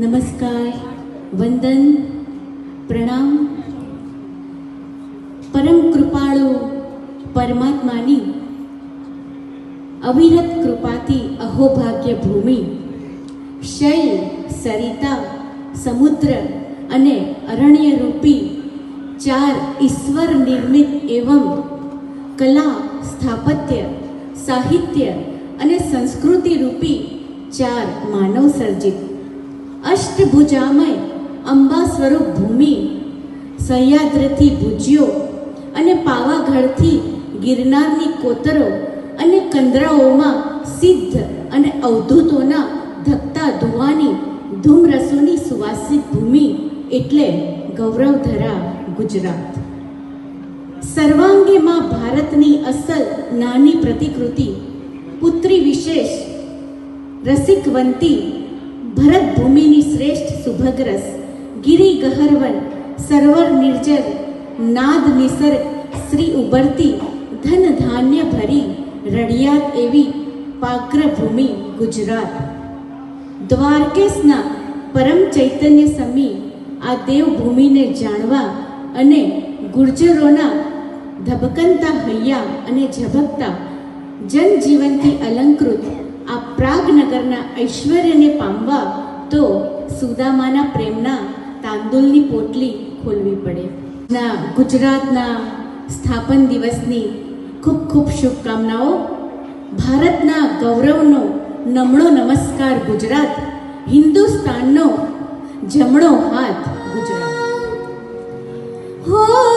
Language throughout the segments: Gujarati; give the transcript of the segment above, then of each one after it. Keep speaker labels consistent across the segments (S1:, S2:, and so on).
S1: નમસ્કાર, વંદન, પ્રણામ. પરમ કૃપાળુ પરમાત્માની અવિરત કૃપાથી અહોભાગ્ય ભૂમિ શૈલ સરિતા, સમુદ્ર અને અરણ્ય રૂપી ચાર ઈશ્વર નિર્મિત એવં કલા, સ્થાપત્ય, સાહિત્ય અને સંસ્કૃતિ રૂપી ચાર માનવ સર્જિત અષ્ટભુજામય અંબા સ્વરૂપ ભૂમિ, સહ્યાદ્રથી ભુજ્યો અને પાવાગઢથી ગિરનારની કોતરો અને કંદરાઓમાં સિદ્ધ અને અવધૂતોના ધકતા ધુવાની ધૂમરસોની સુવાસિત ભૂમિ એટલે ગૌરવધરા ગુજરાત. સર્વાંગીમાં ભારતની અસલ નાની પ્રતિકૃતિ, પુત્રી વિશેષ, રસિકવંતી ભરત ભૂમિની શ્રેષ્ઠ સુભગ્રસ ગિરી ગહરવન, સરોવર નિર્જર, નાદ નિસર્ગ શ્રી ઉબરતી, ધન ધાન્ય ભરી રડિયાત એવી પાગ્ર ભૂમિ ગુજરાત. દ્વારકેશના પરમ ચૈતન્ય સમી આ દેવભૂમિને જાણવા અને ગુર્જરોના ધબકનતા હૈયા અને ઝબકતા જનજીવનથી અલંકૃત આ પ્રાગનગરના ઐશ્વર્યને પામવા તો સુદામાના પ્રેમના તાંદુલની પોટલી ખોલવી પડે. ના, ગુજરાતના સ્થાપન દિવસની ખૂબ ખૂબ શુભકામનાઓ. ભારતના ગૌરવનો નમણો નમસ્કાર ગુજરાત, હિન્દુસ્તાનનો જમણો હાથ ગુજરાત. હો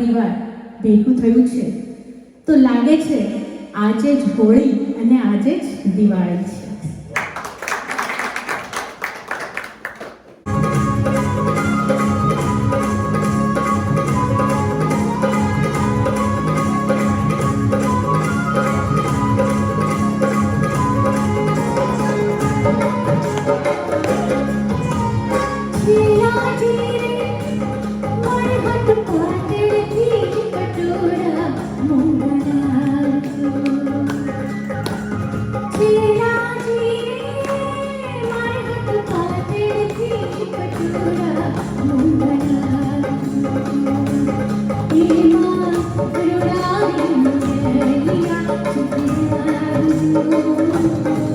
S2: પરિવાર ભેગું થયું છે. તો લાગે છે આજે જ હોળી અને આજે જ દિવાળી છે. Thank you.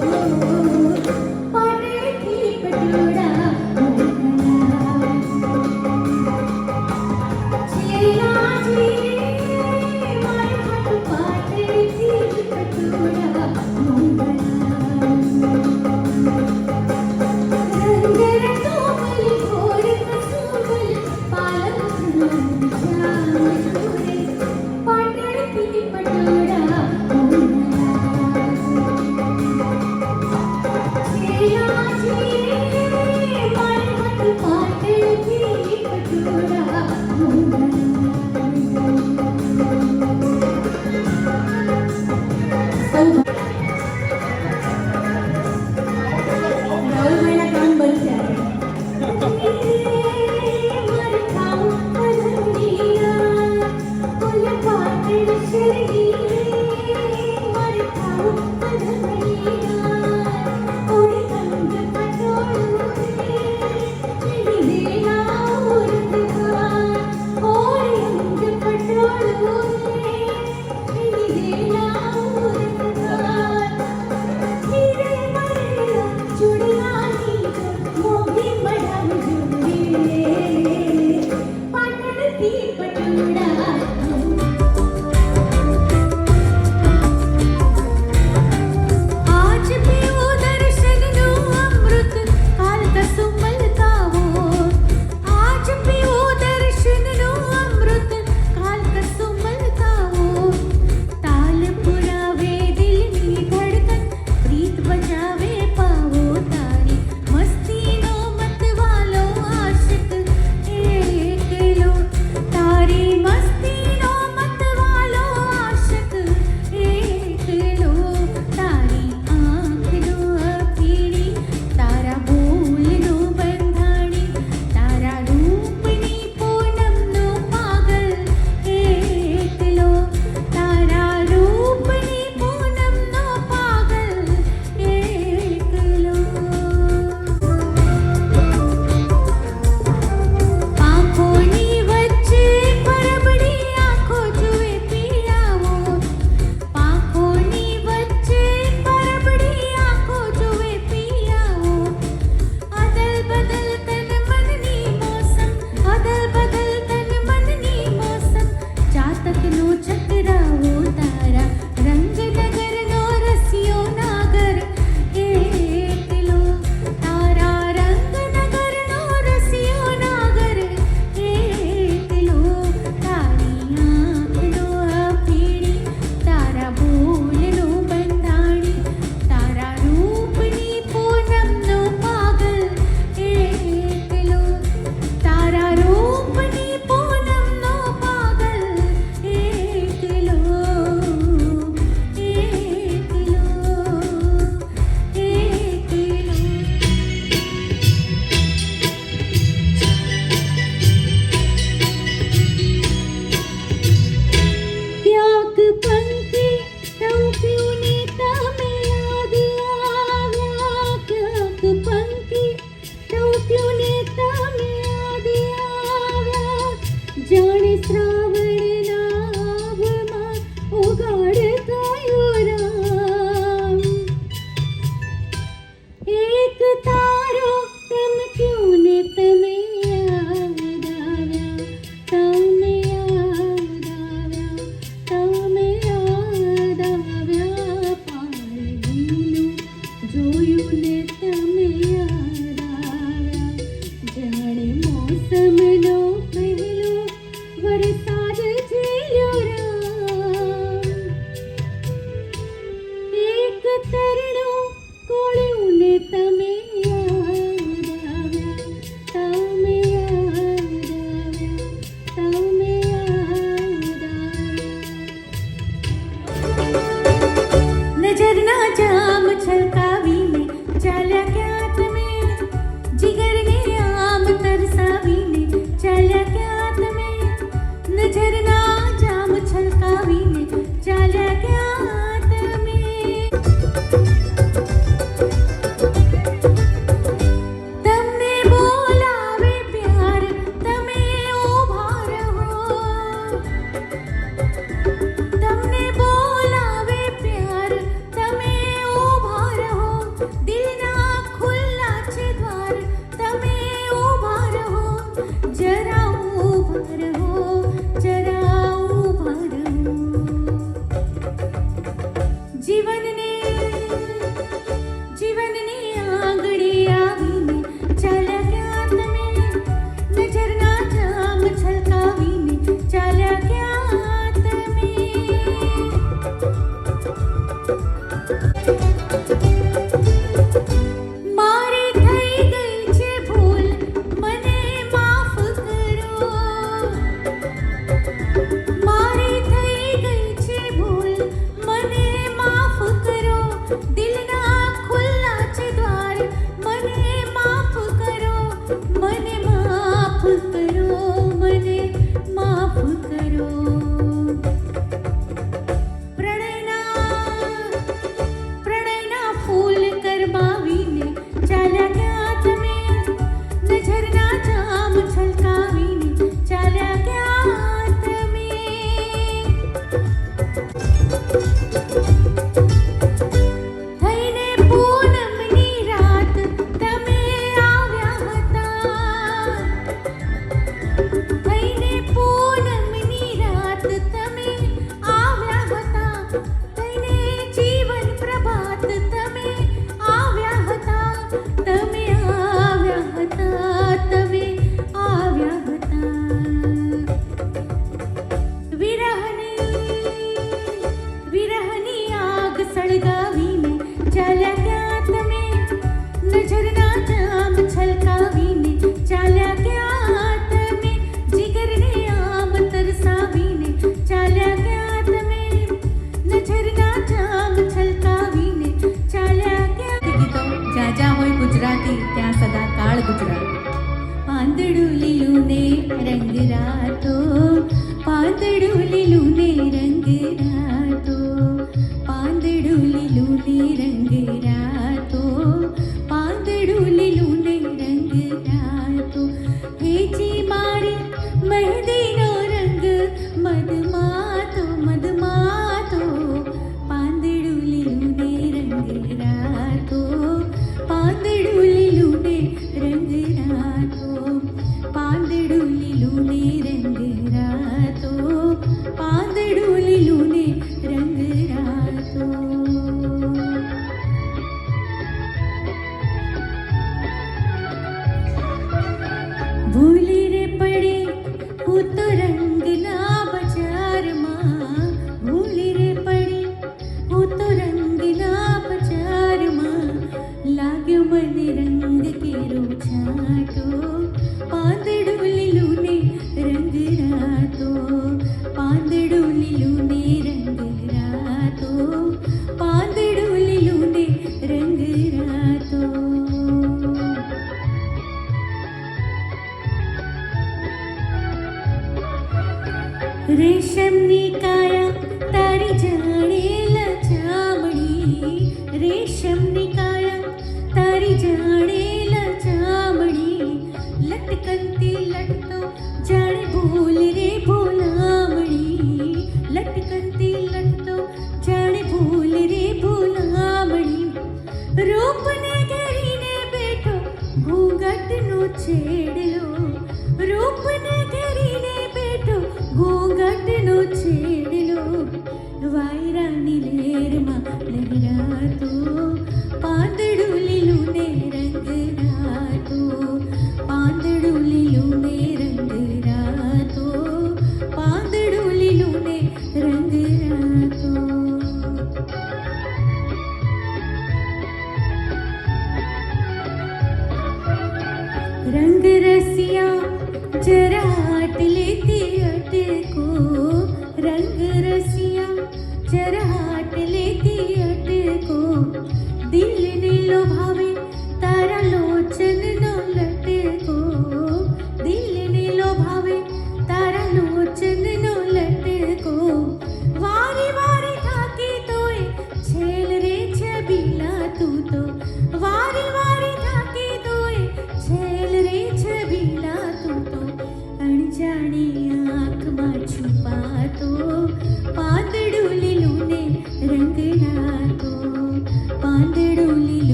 S2: 美丽的。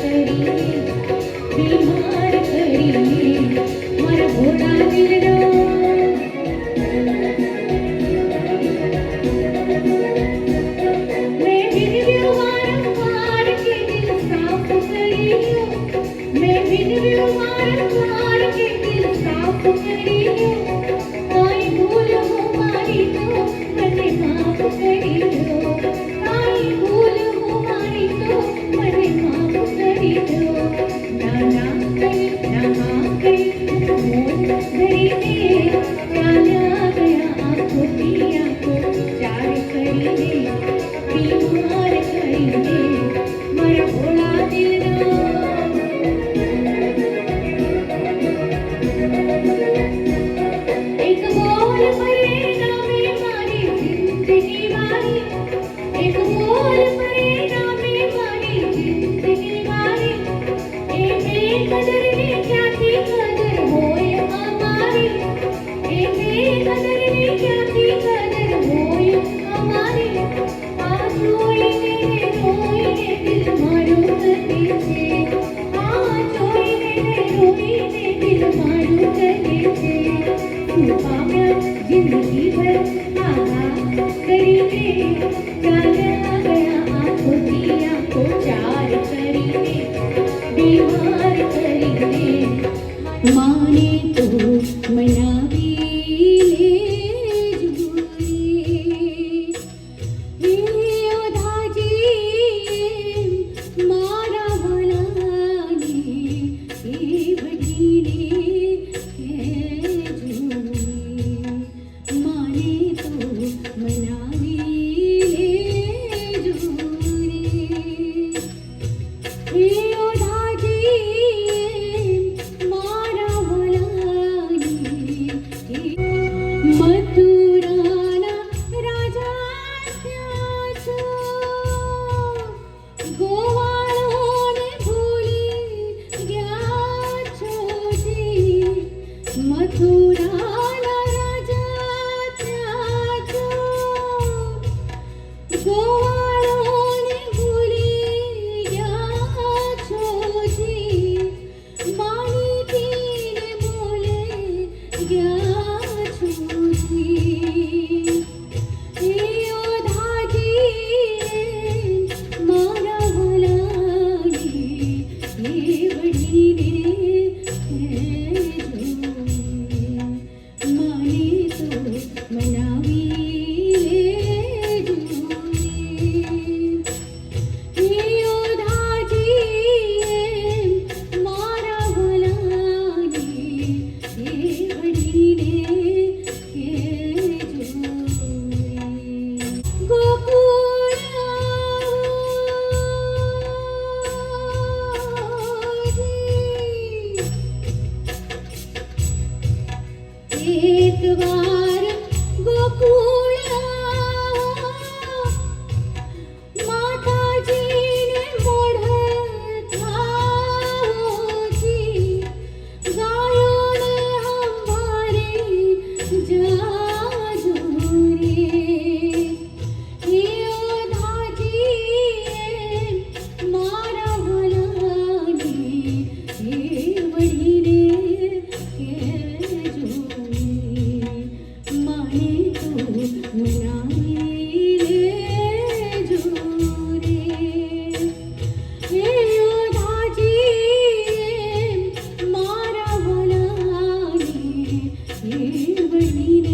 S2: चढ़ी बीमार चढ़ी मर घोड़ा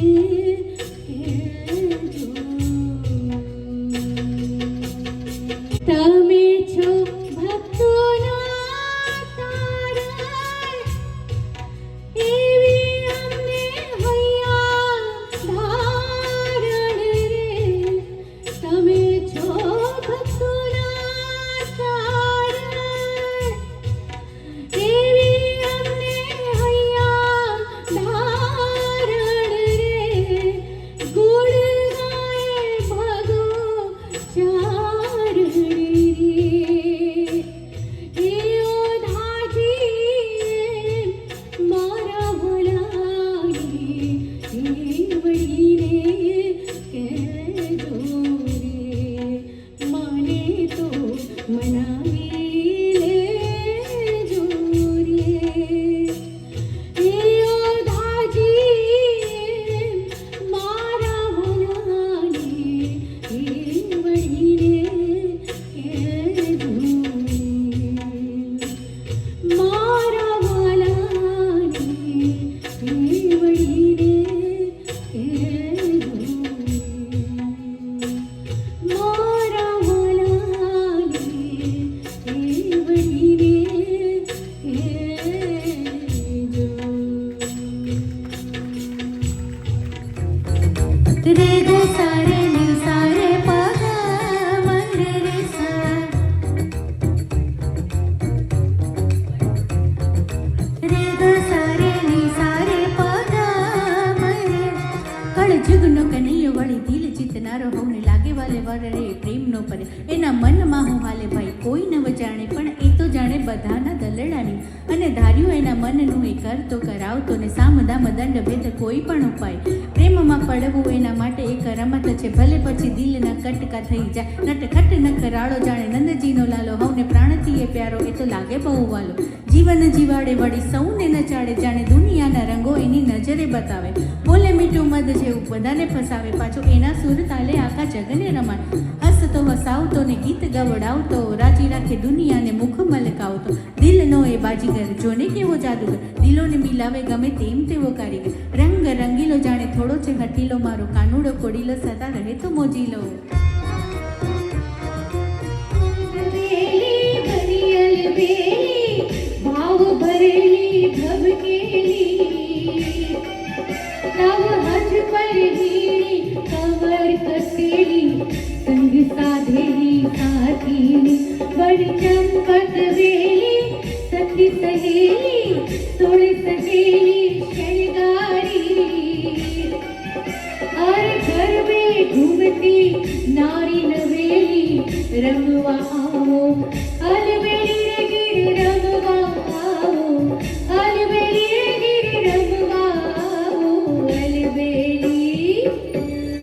S2: see દિલ હોને લાગે વાલે વર પ્રેમનો પરે એના મનમાં હું હાલે ભાઈ, કોઈ ન વજાણે, પણ એ તો જાણે બધાના દલડાની. અને ધાર્યું એના મનનું એ કરતો કરાવતો ને સામદા મદંડ ભેદ કોઈ પણ ઉપાય. પ્રેમમાં પડવું એના માટે એક રમત છે, ભલે પછી દિલના કટકા થઈ જાય. નટખટ ન કરાળો જાણે નંદજીનો લાલો હોને પ્રાણથી એ પ્યારો, એ તો લાગે બહુ વાલો. જીવન જીવાડે વળી સૌને નચાડે જાણે દુનિયાના રંગો એની નજરે બતાવે. મીઠું મધ જેવું બધાને ફસાવે, પાછો એના સુર તાલે આખા જગને રમાડ. હસતો, હસાવતો ને ગીત ગવડાવતો, રાજી રાખે દુનિયાને મુખ મલકાવતો. દિલનો એ બાજીગર, જોને કેવો જાદુગર? દિલોને મિલાવે ગમે તેમ તેવો કારીગર. રંગ રંગીલો જાણે થોડો છે હટીલો મારો કાનુડો કોડીલો સદા રહે તો મોજીલો.
S3: વીણી કવર કસેલી સંગ સાધેલી સાથીની બડ ચંપત વેલી સખી સહેલી તોળ સજેલી શણગારી